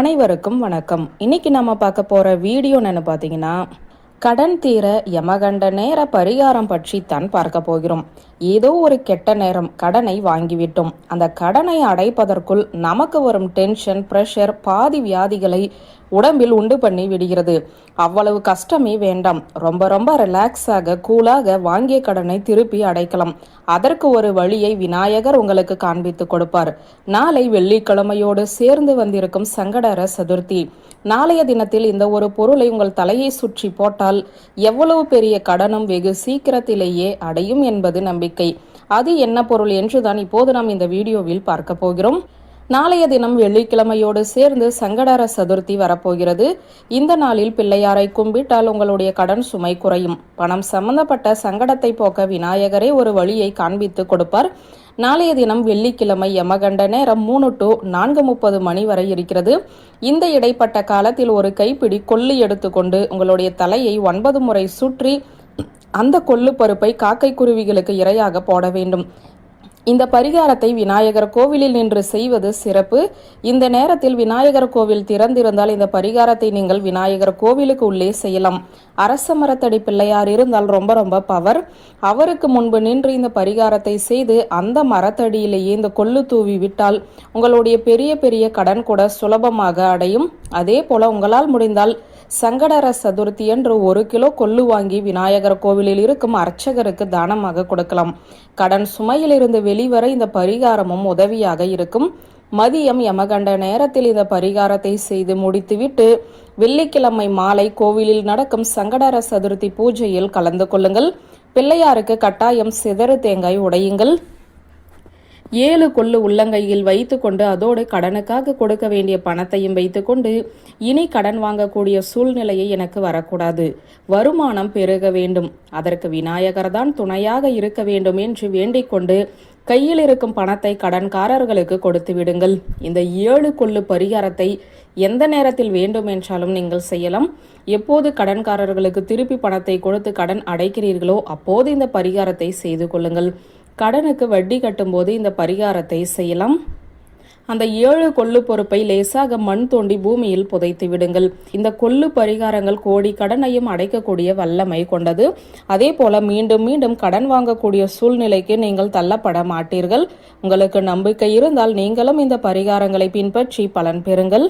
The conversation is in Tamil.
அனைவருக்கும் வணக்கம். இன்னைக்கு நம்ம பார்க்க போற வீடியோ பார்த்தீங்கன்னா கடன் தீர யமகண்ட நேர பரிகாரம் பற்றி தான் பார்க்க போகிறோம். ஏதோ ஒரு கெட்ட நேரம் கடனை வாங்கிவிட்டோம். அந்த கடனை அடைப்பதற்குள் நமக்கு வரும் டென்ஷன் பிரஷர் பாதி வியாதிகளை உடம்பில் உண்டு பண்ணி விடுகிறது. அவ்வளவு கஷ்டமே வேண்டாம். ரொம்ப ரொம்ப ரிலாக்ஸாக கூலாக வாங்கிய கடனை திருப்பி அடைக்கலாம். அதற்கு ஒரு வழியை விநாயகர் உங்களுக்கு காண்பித்து கொடுப்பார். நாளை வெள்ளிக்கிழமையோடு சேர்ந்து வந்திருக்கும் சங்கடர சதுர்த்தி. நாளைய தினத்தில் இந்த ஒரு பொருளை உங்கள் தலையை சுற்றி போட்டால் எவ்வளவு பெரிய கடனும் வெகு சீக்கிரத்திலேயே அடையும் என்பது நம்பிக்கை. அது என்ன பொருள் என்றுதான் இப்போது நாம் இந்த வீடியோவில் பார்க்க போகிறோம். நாளைய தினம் வெள்ளிக்கிழமையோடு சேர்ந்து சங்கடர சதுர்த்தி வரப்போகிறது. இந்த நாளில் பிள்ளையாரை கும்பிட்டால் உங்களுடைய கடன் சுமை குறையும். பணம் சம்பந்தப்பட்ட சங்கடத்தை போக்க விநாயகரே ஒரு வழியை காண்பித்து கொடுப்பார். நாளைய தினம் வெள்ளிக்கிழமை யமகண்ட நேரம் மூணு டு நான்கு முப்பது மணி வரை இருக்கிறது. இந்த இடைப்பட்ட காலத்தில் ஒரு கைப்பிடி கொல்லி எடுத்துக்கொண்டு உங்களுடைய தலையை ஒன்பது முறை சுற்றி அந்த கொள்ளு பருப்பை காக்கை குருவிகளுக்கு இரையாக போட வேண்டும். இந்த பரிகாரத்தை விநாயகர் கோவிலில் நின்று செய்வது சிறப்பு. இந்த நேரத்தில் விநாயகர் கோவில் திறந்திருந்தால் இந்த பரிகாரத்தை நீங்கள் விநாயகர் கோவிலுக்கு உள்ளே செய்யலாம். அரச மரத்தடி பிள்ளையார் இருந்தால் ரொம்ப ரொம்ப பவர். அவருக்கு முன்பு நின்று இந்த பரிகாரத்தை செய்து அந்த மரத்தடியிலேயே இந்த கொள்ளு தூவி விட்டால் உங்களுடைய பெரிய பெரிய கடன் கூட சுலபமாக அடையும். அதே போல உங்களால் முடிந்தால் சங்கடர சதுர்த்தி என்று ஒரு கிலோ கொள்ளு வாங்கி விநாயகர் கோவிலில் இருக்கும் அர்ச்சகருக்கு தானமாக கொடுக்கலாம். கடன் சுமையிலிருந்து வெளிவர இந்த பரிகாரமும் உதவியாக இருக்கும். மதியம் யமகண்ட நேரத்தில் இந்த பரிகாரத்தை செய்து முடித்துவிட்டு வெள்ளிக்கிழமை மாலை கோவிலில் நடக்கும் சங்கடர சதுர்த்தி பூஜையில் கலந்து கொள்ளுங்கள். பிள்ளையாருக்கு கட்டாயம் சிதறு தேங்காய் உடையுங்கள். ஏழு கொள்ளு உள்ளங்கையில் வைத்துக்கொண்டு அதோடு கடனுக்காக கொடுக்க வேண்டிய பணத்தையும் வைத்துக்கொண்டு இனி கடன் வாங்கக்கூடிய சூழ்நிலையை எனக்கு வரக்கூடாது. வருமானம் பெருக வேண்டும். அதற்கு விநாயகர் தான் துணையாக இருக்க வேண்டும் என்று வேண்டிக் கொண்டு கையில் இருக்கும் பணத்தை கடன்காரர்களுக்கு கொடுத்து விடுங்கள். இந்த ஏழு கொள்ளு பரிகாரத்தை எந்த நேரத்தில் வேண்டும் என்றாலும் நீங்கள் செய்யலாம். எப்போது கடன்காரர்களுக்கு திருப்பி பணத்தை கொடுத்து கடன் அடைக்கிறீர்களோ அப்போது இந்த பரிகாரத்தை செய்து கொள்ளுங்கள். கடனுக்கு வட்டி கட்டும்போது இந்த பரிகாரத்தை செய்யலாம். அந்த ஏழு கொள்ளு பொறுப்பை லேசாக மண் தோண்டி பூமியில் புதைத்து விடுங்கள். இந்த கொள்ளு பரிகாரங்கள் கோடி கடனையும் அடைக்கக்கூடிய வல்லமை கொண்டது. அதே போல மீண்டும் மீண்டும் கடன் வாங்கக்கூடிய சூழ்நிலைக்கு நீங்கள் தள்ளப்பட மாட்டீர்கள். உங்களுக்கு நம்பிக்கை இருந்தால் நீங்களும் இந்த பரிகாரங்களை பின்பற்றி பலன் பெறுங்கள்.